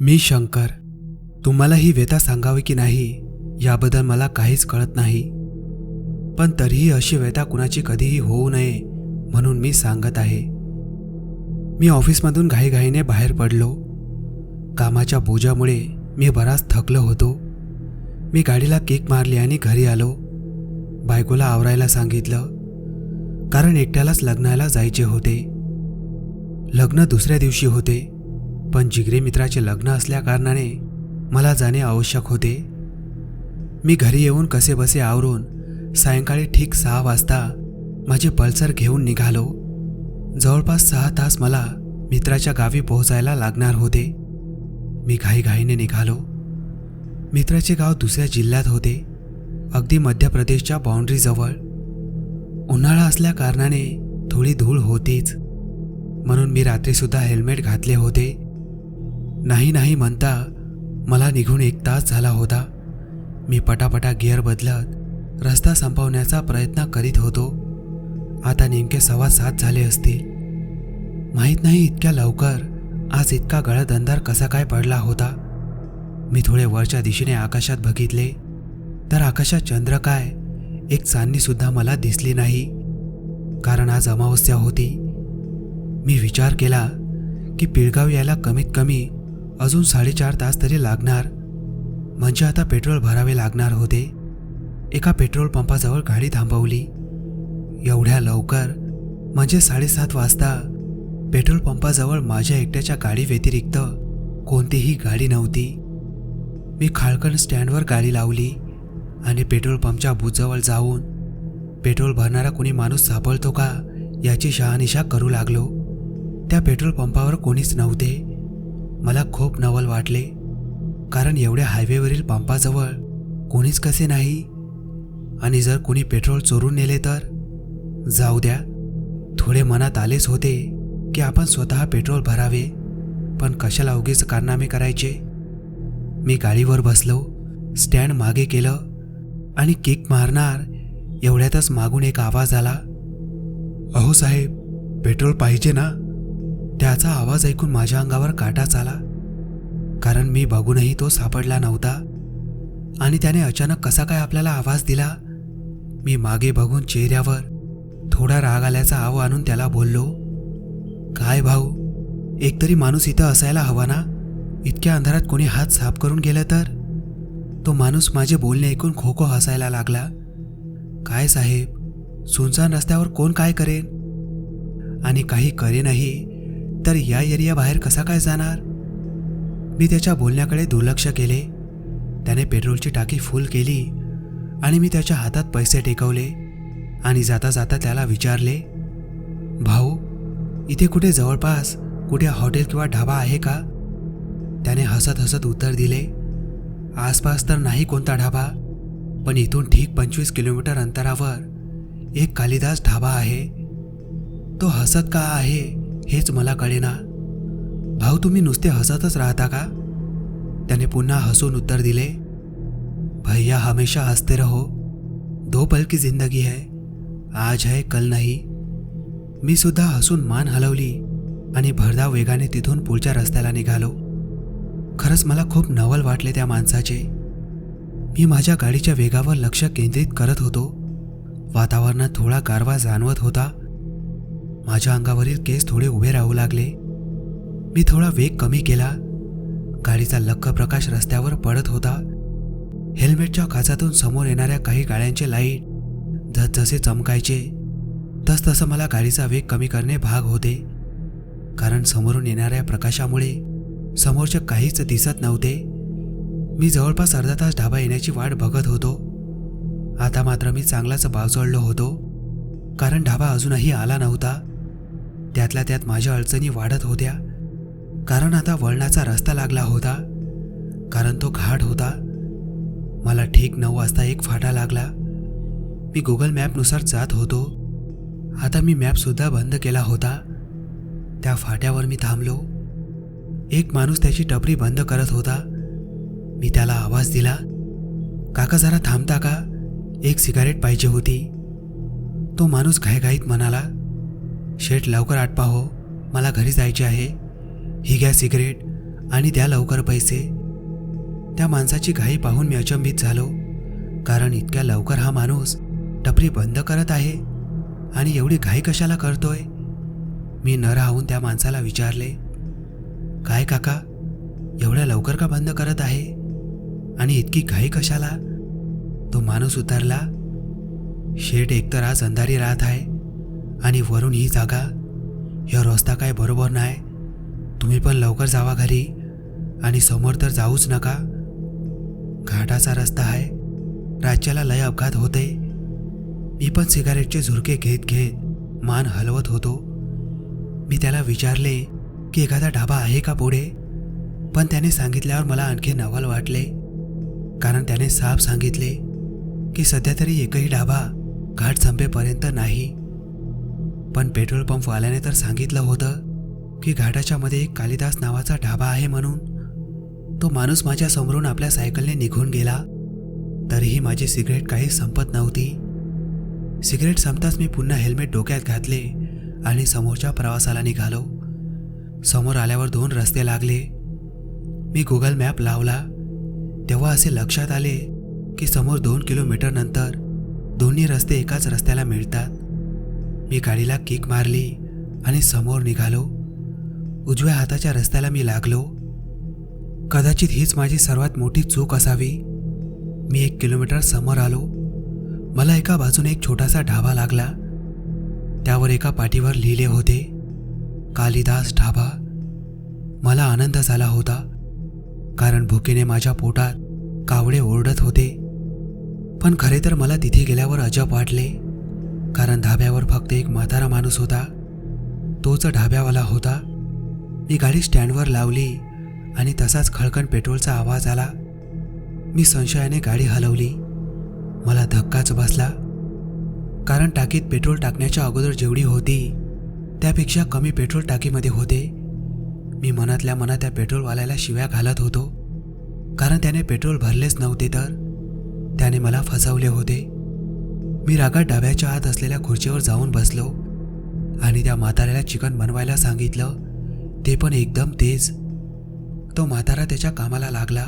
मी शंकर तुम्हाला ही व्यथा सांगावी की नाही याबद्दल मला काहीच कळत नाही. पण तरीही अशी व्यथा कुणाची कधीही होऊ नये म्हणून मी सांगत आहे. मी ऑफिसमधून घाईघाईने बाहेर पडलो. कामाच्या बोजामुळे मी बराच थकलो होतो. मी गाडीला केक मारली आणि घरी आलो. बायकोला आवरायला सांगितलं कारण एकट्यालाच लग्नाला जायचे होते. लग्न दुसऱ्या दिवशी होते. पण जिगरे मित्राचे लग्न असल्याकारणाने मला जाणे आवश्यक होते. मी घरी येऊन कसे बसे आवरून सायंकाळी ठीक सहा वाजता माझे पल्सर घेऊन निघालो. जवळपास सहा तास मला मित्राच्या गावी पोहोचायला लागणार होते. मी घाईघाईने निघालो. मित्राचे गाव दुसऱ्या जिल्ह्यात होते अगदी मध्य प्रदेशच्या बाउंड्रीजवळ उन्हाळा असल्याकारणाने थोडी धूळ होतीच. म्हणून मी रात्रीसुद्धा हेल्मेट घातले होते. नाही नाही म्हणता. मला निघून एक तास झाला होता. मी पटापटा गिअर बदलत रस्ता संपवण्याचा प्रयत्न करीत होतो. आता नेमके सव्वा सात झाले असतील. माहीत नाही इतक्या लवकर आज इतका गळत अंधार कसा काय पडला होता. मी थोडे वरच्या दिशेने आकाशात बघितले. तर आकाशात चंद्र काय? एक चांदणीसुद्धा मला दिसली नाही. कारण आज अमावस्या होती. मी विचार केला की पिळगाव यायला कमीत कमी अजून साडेचार तास तरी लागणार. म्हणजे आता पेट्रोल भरावे लागणार होते. एका पेट्रोल पंपाजवळ गाडी थांबवली. एवढ्या लवकर म्हणजे साडेसात वाजता पेट्रोल पंपाजवळ माझ्या एकट्याच्या गाडी व्यतिरिक्त कोणतीही गाडी नव्हती. मी खाळकण स्टँडवर गाडी लावली आणि पेट्रोल पंपच्या बूथजवळ जाऊन पेट्रोल भरणारा कोणी माणूस सापडतो का याची शहानिशा करू लागलो. त्या पेट्रोल पंपावर कोणीच नव्हते. मला खूप नवल वाटले कारण एवढ्या हायवेवरील पंपाजवळ कोणीच कसे नाही? आणि जर कोणी पेट्रोल चोरून नेले तर? जाऊ द्या थोडे मनात आलेच होते की आपण स्वतः पेट्रोल भरावे पण कशाला उगीच कारनामे करायचे? मी गाडीवर बसलो स्टँड मागे केलं आणि किक मारणार एवढ्यातच मागून एक आवाज आला अहो साहेब पेट्रोल पाहिजे ना? त्याचा आवाज ऐकून माझ्या अंगावर काटाच आला कारण मी बघूनही तो सापडला नव्हता. आणि त्याने अचानक कसा काय आपल्याला आवाज दिला? मी मागे बघून चेहऱ्यावर थोडा राग आल्याचा आव आणून त्याला बोललो काय भाऊ एकतरी माणूस इथं असायला हवा ना? इतक्या अंधारात कोणी हात साफ करून गेलं तर? तो माणूस माझे बोलणे ऐकून खो खो हसायला लागला. काय साहेब सुनसान रस्त्यावर कोण काय करेन? आणि काही करेनही तर या एरियाबाहेर कसा काय जाणार? मी त्याच्या बोलण्याकडे दुर्लक्ष केले. त्याने पेट्रोलची टाकी फुल केली आणि मी त्याच्या हातात पैसे टेकवले आणि जाता जाता त्याला विचारले भाऊ इथे कुठे जवळपास कुठे हॉटेल किंवा ढाबा आहे का? त्याने हसत हसत उत्तर दिले आसपास तर नाही कोणता ढाबा पण इथून ठीक पंचवीस किलोमीटर अंतरावर एक कालिदास ढाबा आहे. तो हसत का आहे? हेच मला कळेना. भाऊ तुम्ही नुसते हसतच राहता का? त्याने पुन्हा हसून उत्तर दिले भैया हमेशा हंसते रहो. दो पल की जिंदगी है आज है कल नाही. मी सुद्धा हसून मान हलवली आणि भरधाव वेगाने तिथून पुढच्या रस्त्याला निघालो. खरंच मला खूप नवल वाटले त्या माणसाचे. मी माझ्या गाडीच्या वेगावर लक्ष केंद्रित करत होतो. वातावरणात थोडा गारवा जाणवत होता. माझ्या अंगावरील केस थोडे उभे राहू लागले. मी थोडा वेग कमी केला. गाडीचा लख्ख प्रकाश रस्त्यावर पडत होता. हेल्मेटच्या काचातून समोर येणाऱ्या काही गाड्यांचे लाइट जसजसे चमकायचे. तसतसं मला गाडीचा वेग कमी करणे भाग होते. कारण समोरून येणाऱ्या प्रकाशामुळे समोरचे काहीच दिसत नव्हते. मी जवळपास अर्धा तास ढाबा येण्याची वाट बघत होतो. आता मात्र मी चांगलाच बावचळलो होतो. कारण ढाबा अजूनही आला नव्हता. त्यातल्या त्यात माझ्या अडचणी वाढत होत्या. कारण आता वळणाचा रस्ता लागला होता. कारण तो घाट होता. मला ठीक नऊ वाजता एक फाटा लागला. मी गुगल मॅपनुसार जात होतो. आता मी मॅपसुद्धा बंद केला होता. त्या फाट्यावर मी थांबलो. एक माणूस त्याची टपरी बंद करत होता. मी त्याला आवाज दिला काका जरा थांबता का? एक सिगारेट पाहिजे होती. तो माणूस घाईघाईत म्हणाला शेठ लवकर आटपा हो मला घरी जायचे आहे. ही घ्या सिगरेट आणि द्या लवकर पैसे. त्या माणसाची घाई पाहून मी अचंबित झालो कारण इतक्या लवकर हा माणूस टपरी बंद करत आहे आणि एवढी घाई कशाला करतोय? मी न राहून त्या माणसाला विचारले काय काका एवढ्या लवकर का बंद करत आहे? आणि इतकी घाई कशाला? तो माणूस उतरला शेठ एकतर आज अंधारी राहत आहे आणि वरून ही जागा. ह्या रस्ता काय बरोबर नाही. तुम्ही पण लवकर जावा घरी. आणि समोर तर जाऊच नका. घाटाचा रस्ता आहे. राज्याला लय अपघात होते. मी पण सिगारेटचे झुरके घेत घेत मान हलवत होतो. मी त्याला विचारले की एखादा ढाबा आहे का पुढे? पण त्याने सांगितल्यावर मला आणखी नवल वाटले. कारण त्याने साफ सांगितले की सध्या तरी एकही ढाबा घाट संपेपर्यंत नाही. पण पेट्रोल पंपवाल्याने तर सांगितलं होतं की घाटाच्या मध्ये एक कालिदास नावाचा ढाबा आहे म्हणून. तो माणूस माझ्या समोरून आपल्या सायकलने निघून गेला. तरीही माझी सिगरेट काही संपत नव्हती. सिगरेट संपताच मी पुन्हा हेल्मेट डोक्यात घातले आणि समोरच्या प्रवासाला निघालो. समोर आल्यावर दोन रस्ते लागले. मी गुगल मॅप लावला. तेव्हा असे लक्षात आले की समोर दोन किलोमीटर नंतर दोन्ही रस्ते एकाच रस्त्याला मिळतात. मी गाडीला किक मारली आणि समोर निघालो. उजव्या हाताच्या रस्त्याला मी लागलो. कदाचित हीच माझी सर्वात मोठी चूक असावी. मी एक किलोमीटर समोर आलो. मला एका बाजूने एक छोटासा ढाबा लागला. त्यावर एका पाठीवर लिहिले होते कालिदास ढाबा. मला आनंद झाला होता कारण भुकेने माझ्या पोटात कावडे ओरडत होते. पण खरे तर मला तिथे गेल्यावर अजब वाटले. कारण धाब्यावर फक्त एक म्हातारा माणूस होता. तोच ढाब्यावाला होता. मी गाडी स्टँडवर लावली आणि तसाच खळकण पेट्रोलचा आवाज आला. मी संशयाने गाडी हलवली. मला धक्काच बसला. कारण टाकीत पेट्रोल टाकण्याच्या अगोदर जेवढी होती त्यापेक्षा कमी पेट्रोल टाकीमध्ये होते. मी मनातल्या मनात त्या पेट्रोलवाल्याला शिव्या घालत होतो. कारण त्याने पेट्रोल भरलेच नव्हते तर. त्याने मला फसवले होते. मी रागात डाव्याच्या आत असलेल्या खुर्चीवर जाऊन बसलो आणि त्या म्हाताऱ्याला चिकन बनवायला सांगितलं. ते पण एकदम तेज. तो म्हातारा त्याच्या कामाला लागला.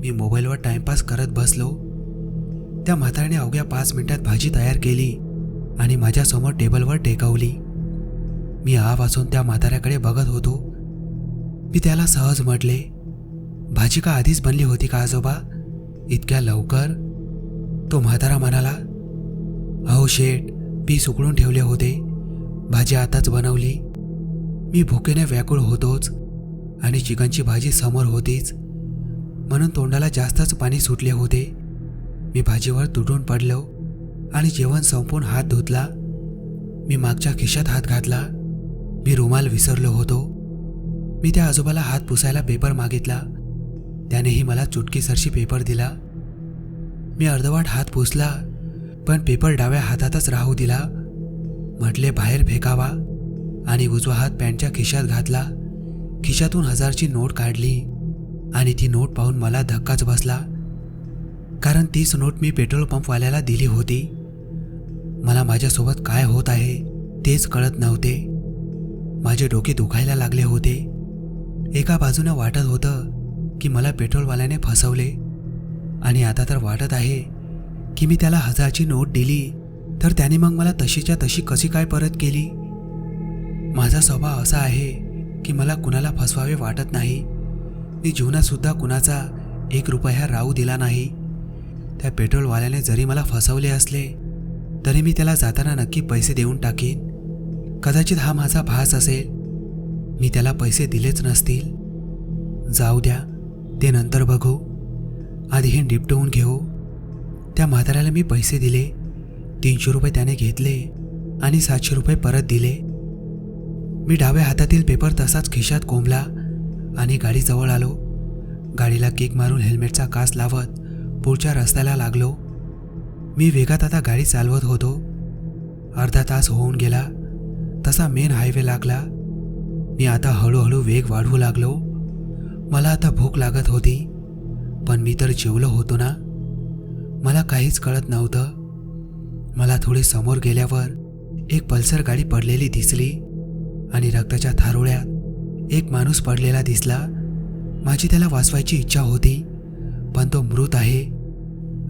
मी मोबाईलवर टाइमपास करत बसलो. त्या म्हाताऱ्याने अवघ्या पाच मिनिटात भाजी तयार केली आणि माझ्यासमोर टेबलवर टेकवली. मी आ वाचून त्या म्हाताऱ्याकडे बघत होतो. मी त्याला सहज म्हटले भाजी का आधीच बनली होती का आजोबा? इतक्या लवकर? तो म्हातारा म्हणाला अहो शेठ पीस उकळून ठेवले होते. भाजी आताच बनवली. मी भुकेने व्याकुळ होतोच आणि चिकनची भाजी समोर होतीच. म्हणून तोंडाला जास्तच पाणी सुटले होते. मी भाजीवर तुटून पडलो आणि जेवण संपून हात धुतला. मी मागच्या खिशात हात घातला. मी रुमाल विसरलो होतो. मी त्या आजोबाला हात पुसायला पेपर मागितला. त्यानेही मला चुटकीसरशी पेपर दिला. मी अर्धवाट हात पुसला. पण पेपर डाव्या हातातच राहू दिला. म्हटले बाहेर फेकावा. आणि उजवा हात पॅन्टच्या खिशात घातला. खिशातून हजारची नोट काढली आणि ती नोट पाहून मला धक्काच बसला. कारण तीच नोट मी पेट्रोल पंपवाल्याला दिली होती. मला माझ्यासोबत काय होत आहे तेच कळत नव्हते. माझे डोके दुखायला लागले होते. एका बाजूनं वाटत होतं की मला पेट्रोलवाल्याने फसवले. आणि आता तर वाटत आहे की मी त्याला हजारची नोट दिली तर त्याने मग मला तशीच्या तशी कशी काय परत केली? माझा स्वभाव असा आहे की मला कुणाला फसवावे वाटत नाही. मी जीवनातसुद्धा कुणाचा एक रुपया राहू दिला नाही. त्या पेट्रोलवाल्याने जरी मला फसवले असले तरी मी त्याला जाताना नक्की पैसे देऊन टाकीन. कदाचित हा माझा भास असेल. मी त्याला पैसे दिलेच नसतील. जाऊ द्या ते नंतर बघू. आधी हे निपटवून घेऊ. त्या म्हाताऱ्याला मी पैसे दिले तीनशे रुपये त्याने घेतले आणि सातशे रुपये परत दिले. मी डाव्या हातातील पेपर तसाच खिशात कोंबला आणि गाडीजवळ आलो. गाडीला किक मारून हेल्मेटचा कास लावत पुढच्या रस्त्याला लागलो. मी वेगात आता गाडी चालवत होतो. अर्धा तास होऊन गेला. तसा मेन हायवे लागला. मी आता हळूहळू वेग वाढवू लागलो. मला आता भूक लागत होती पण मी तर जेवलो होतो ना. मला काहीच कळत नव्हतं. मला थोडी समोर गेल्यावर एक पल्सर गाडी पडलेली दिसली आणि रक्ताच्या थारोळ्यात एक माणूस पडलेला दिसला. माझी त्याला वाचवायची इच्छा होती पण तो मृत आहे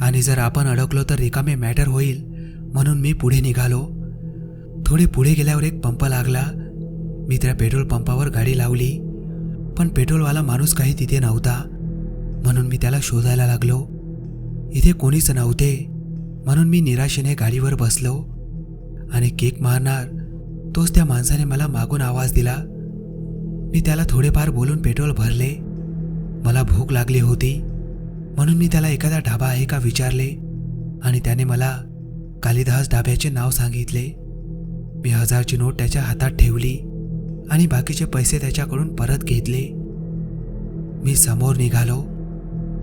आणि जर आपण अडकलो तर रिकामे मॅटर होईल म्हणून मी पुढे निघालो. थोडे पुढे गेल्यावर एक पंप लागला. मी त्या पेट्रोल पंपावर गाडी लावली पण पेट्रोलवाला माणूस काही तिथे नव्हता म्हणून मी त्याला शोधायला लागलो. इथे कोणीच नव्हते. म्हणून मी निराशेने गाडीवर बसलो आणि केक मारणार तोच त्या माणसाने मला मागून आवाज दिला. मी त्याला थोडेफार बोलून पेट्रोल भरले. मला भूक लागली होती. म्हणून मी त्याला एखादा ढाबा आहे का विचारले आणि त्याने मला कालिदास ढाब्याचे नाव सांगितले. मी हजारची नोट त्याच्या हातात ठेवली आणि बाकीचे पैसे त्याच्याकडून परत घेतले. मी समोर निघालो.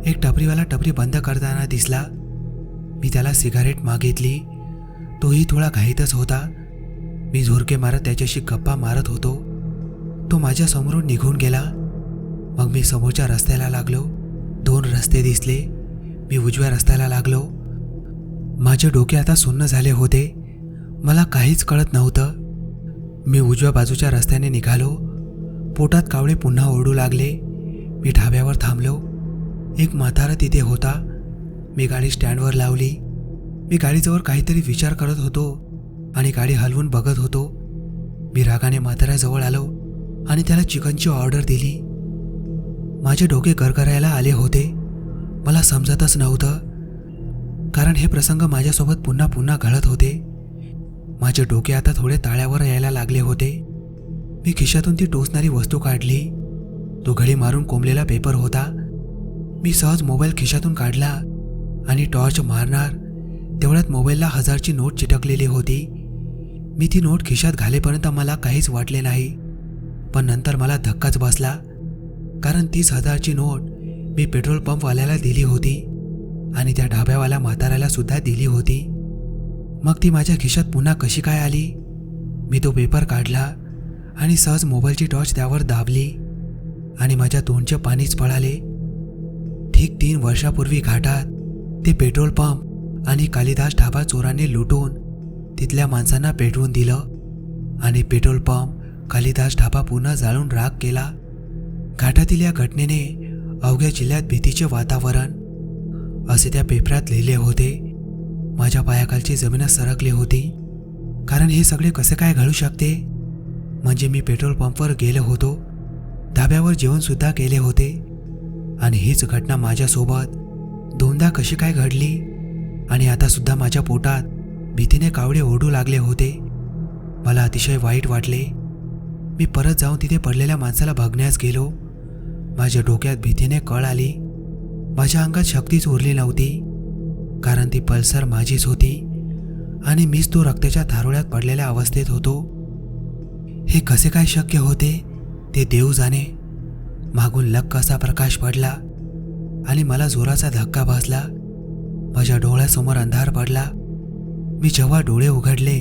एक टपरीवाला टपरी बंद करताना दिसला. मी त्याला सिगारेट मागितली. तोही थोडा घाईतच होता. मी झोरके मारत त्याच्याशी गप्पा मारत होतो. तो माझ्या समोरून निघून गेला. मग मी समोरच्या रस्त्याला लागलो. दोन रस्ते दिसले. मी उजव्या रस्त्याला लागलो. माझे डोके आता सुन्न झाले होते. मला काहीच कळत नव्हतं. मी उजव्या बाजूच्या रस्त्याने निघालो. पोटात कावळे पुन्हा ओरडू लागले. मी ढाब्यावर थांबलो. एक म्हातारा तिथे होता. मी गाडी स्टँडवर लावली. मी गाडीजवळ काहीतरी विचार करत होतो आणि गाडी हलवून बघत होतो. मी रागाने म्हाताऱ्याजवळ आलो आणि त्याला चिकनची ऑर्डर दिली. माझे डोके गरगरायला आले होते. मला समजतच नव्हतं. कारण हे प्रसंग माझ्यासोबत पुन्हा पुन्हा घडत होते. माझे डोके आता थोडे ताळ्यावर यायला लागले होते. मी खिशातून ती टोचणारी वस्तू काढली. तो घडी मारून कोंबलेला पेपर होता. मी सहज मोबाईल खिशातून काढला आणि टॉर्च मारणार तेवढ्यात मोबाईलला हजारची नोट चिटकलेली होती. मी ती नोट खिशात घालेपर्यंत मला काहीच वाटले नाही. पण नंतर मला धक्काच बसला कारण तीस हजारची नोट मी पेट्रोल पंपवाल्याला दिली होती आणि त्या ढाब्यावाल्या म्हाताऱ्याला सुद्धा दिली होती. मग ती माझ्या खिशात पुन्हा कशी काय आली? मी तो पेपर काढला आणि सहज मोबाईलची टॉर्च त्यावर दाबली आणि माझ्या तोंडचे पाणीच पळाले. ठीक तीन वर्षापूर्वी घाटात ते पेट्रोल पंप आणि कालिदास ढाबा चोराने लुटून तिथल्या माणसांना पेटवून दिलं आणि पेट्रोल पंप कालिदास ढाबा पुन्हा जाळून राग केला. घाटातील या घटनेने अवघ्या जिल्ह्यात भीतीचे वातावरण असे त्या पेपरात लिहिले होते. माझ्या पायाखालची जमीन सरकली होती. कारण हे सगळे कसे काय घडू शकते? म्हणजे मी पेट्रोल पंपवर गेलो होतो. धाब्यावर जेवणसुद्धा केले होते. आणि हीच घटना माझ्यासोबत. दोनदा कशी काय घडली? आणि आता सुद्धा माझ्या पोटात भीतीने कावडे ओढू लागले होते. मला अतिशय वाईट वाटले. मी परत जाऊन तिथे पडलेल्या माणसाला बघण्यास गेलो. माझ्या डोक्यात भीतीने कळ आली. माझ्या अंगात शक्तीच उरली नव्हती. कारण ती पल्सर माझीच होती. आणि मीच तो रक्ताच्या थारोळ्यात पडलेल्या अवस्थेत होतो. हे कसे काय शक्य होते? ते देव जाणे. मागून लक्क असा प्रकाश पडला आणि मला जोराचा धक्का बसला. माझ्या डोळ्यासमोर अंधार पडला. मी जेव्हा डोळे उघडले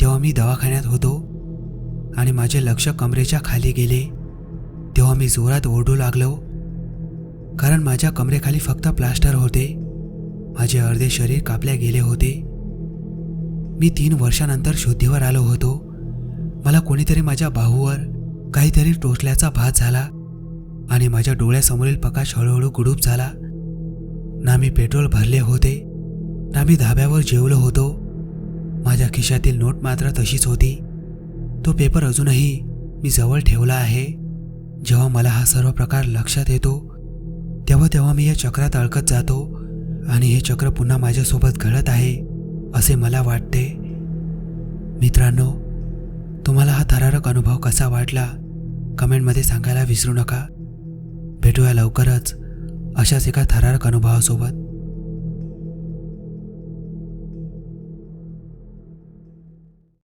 तेव्हा मी दवाखान्यात होतो आणि माझे लक्ष कमरेच्या खाली गेले. तेव्हा मी जोरात ओरडू लागलो कारण माझ्या कमरेखाली फक्त प्लास्टर होते. माझे अर्धे शरीर कापल्या गेले होते. मी तीन वर्षानंतर शुद्धीवर आलो होतो. मला कोणीतरी माझ्या बाहूवर काहीतरी टोचल्याचा भास झाला. आणि माझ्या डोळ्यासमोरील प्रकाश हळूहळू गुडूप झाला. ना मी पेट्रोल भरले होते ना मी धाब्यावर जेवलो होतो. माझ्या खिशातील नोट मात्र तशीच होती. तो पेपर अजूनही मी जवळ ठेवला आहे. जेव्हा मला हा सर्व प्रकार लक्षात येतो तेव्हा तेव्हा मी या चक्रात अडकत जातो आणि हे चक्र पुन्हा माझ्यासोबत घडत आहे असे मला वाटते. मित्रांनो तुम्हाला हा थरारक अनुभव कसा वाटला? कमेंटमध्ये सांगायला विसरू नका. भेटूया लवकरच. अशाच एका थरारक अनुभवासोबत.